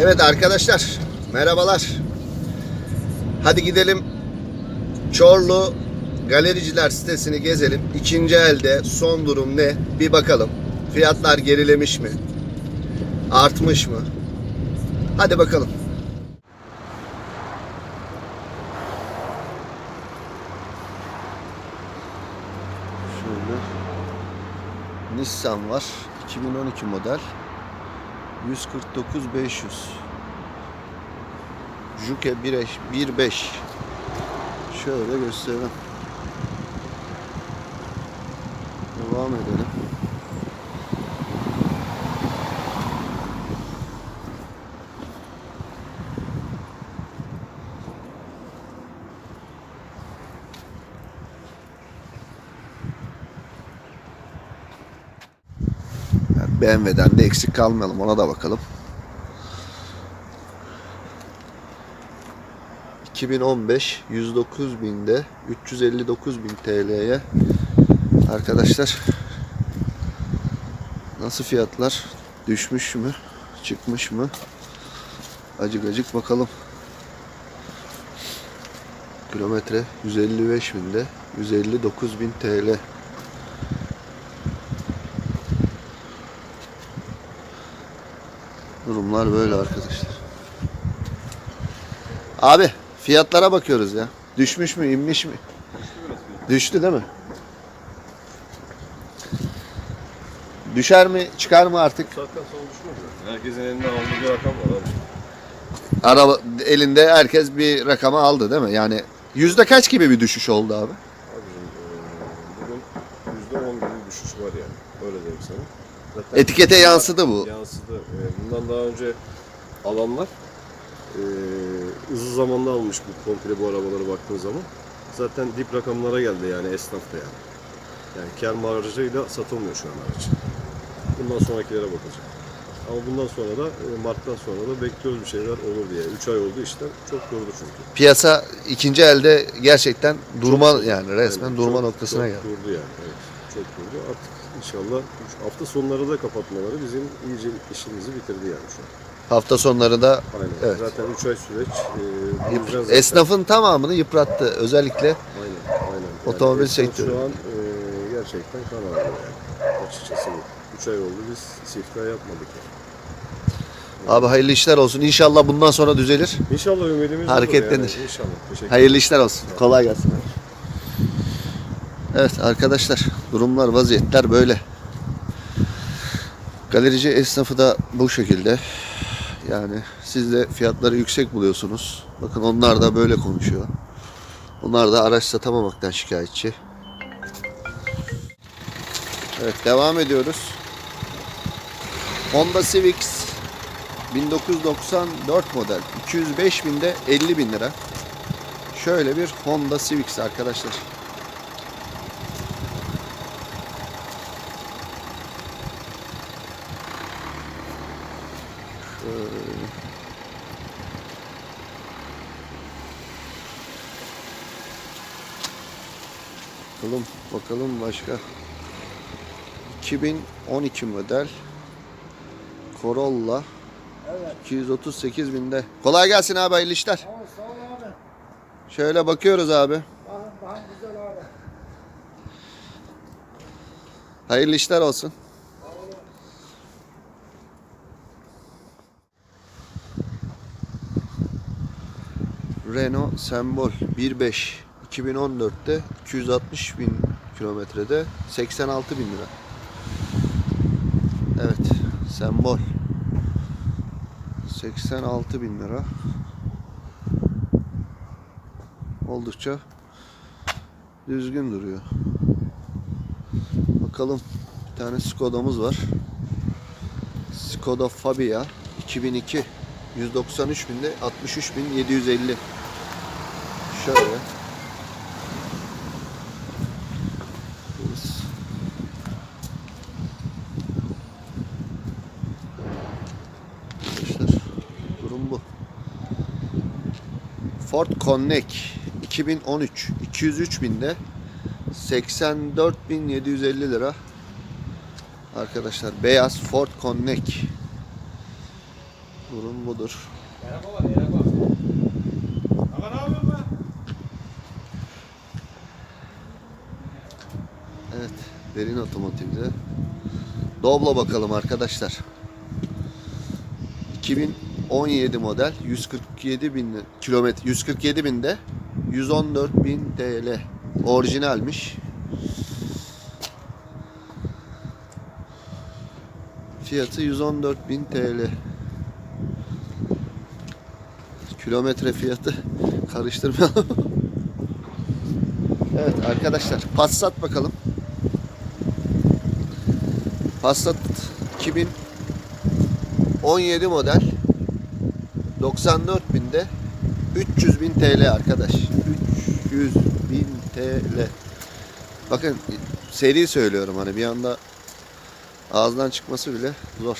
Evet arkadaşlar merhabalar. Hadi gidelim Çorlu Galericiler sitesini gezelim. İkinci elde son durum ne? Bir bakalım. Fiyatlar gerilemiş mi? Artmış mı? Hadi bakalım. Şöyle Nissan var. 2012 model. 149 500. Juke 1.5 Şöyle gösterelim. Devam edelim. BMW'den de eksik kalmayalım ona da bakalım. 2015 109 binde 359 bin TL'ye arkadaşlar nasıl fiyatlar? Düşmüş mü? Çıkmış mı? Acık acık bakalım. Kilometre 155 binde 159 bin TL durumlar böyle arkadaşlar Abi fiyatlara bakıyoruz ya. Düşmüş mü, inmiş mi? Düştü değil mi? Düşer mi, çıkar mı artık? Saatten sonra düşmez zaten. Herkesin elinde aldığı bir rakam var abi. Araba elinde herkes bir rakama aldı değil mi? Yani yüzde kaç gibi bir düşüş oldu abi? Abicim eee, bugün yüzde on gibi bir düşüş var yani. Öyle diyeyim sana. Zaten Etikete yansıdı bu. Yansıdı. Eee, bundan daha önce alanlar eee hızlı zamanda almış bu komple bu arabalara baktığın zaman. Zaten dip rakamlara geldi yani esnaf da yani. Yani kar marjıyla satılmıyor şu an araç. Bundan sonrakilere bakacak. Ama bundan sonra da eee, Mart'tan sonra da bekliyoruz bir şeyler olur diye. 3 ay oldu işler çok yordu çünkü. Piyasa ikinci elde gerçekten durma yani resmen Aynen, durma çok- noktasına çok geldi. Durdu yani. Evet. Çok durdu. Artık inşallah hafta sonları da kapatmaları bizim iyice işimizi bitirdi yani şu an. Hafta sonları da Aynen. Evet. Zaten 3 ay süreç. E, bu yıp- yüzden zaten- esnafın tamamını yıprattı. Özellikle Aynen. Aynen. Otomobil esnaf sektörü. Şu an e, gerçekten kan ağrıyor yani. Açıkçası bu. 3 ay oldu biz siftah yapmadık yani. abi hayırlı işler olsun. İnşallah bundan sonra düzelir. İnşallah ümidimiz Hareketlenir. olur yani. İnşallah. Teşekkür Hayırlı işler olsun. Kolay gelsin. Evet arkadaşlar durumlar vaziyetler böyle. Galerici esnafı da bu şekilde. Yani siz de fiyatları yüksek buluyorsunuz. Bakın onlar da böyle konuşuyor. Onlar da araç satamamaktan şikayetçi. Evet devam ediyoruz. Honda Civic 1994 model 205 binde 50 bin lira. Şöyle bir Honda Civic arkadaşlar. Şöyle. Bakalım, bakalım başka. 2012 model Corolla 238 binde. Kolay gelsin abi hayırlı işler. Sağ ol abi. Şöyle bakıyoruz abi. Bakın bakın güzel abi. Hayırlı işler olsun. Renault Sembol 1.5 2014'te 260 bin kilometrede 86 bin lira. Evet Sembol 86 bin lira. Oldukça düzgün duruyor. Bakalım bir tane Skoda'mız var. Skoda Fabia 2002 193 binde 63 bin 750 şöyle Arkadaşlar durum bu Ford Connect 2013 203 binde 84.750 lira. Arkadaşlar beyaz Ford Connect Durum budur. Merhaba var, merhaba. Ama ne yapıyorsun be? Evet. Derin otomotivde. Doblo bakalım arkadaşlar. 2017 model 147 bin kilometre 147 binde 114 bin TL orijinalmiş. Fiyatı 114 bin TL. Kilometre fiyatı karıştırmayalım. evet arkadaşlar Passat bakalım. Passat 2017 model 94 binde 300 bin TL arkadaş. 300 bin TL. Bakın seri söylüyorum hani bir anda ağızdan çıkması bile zor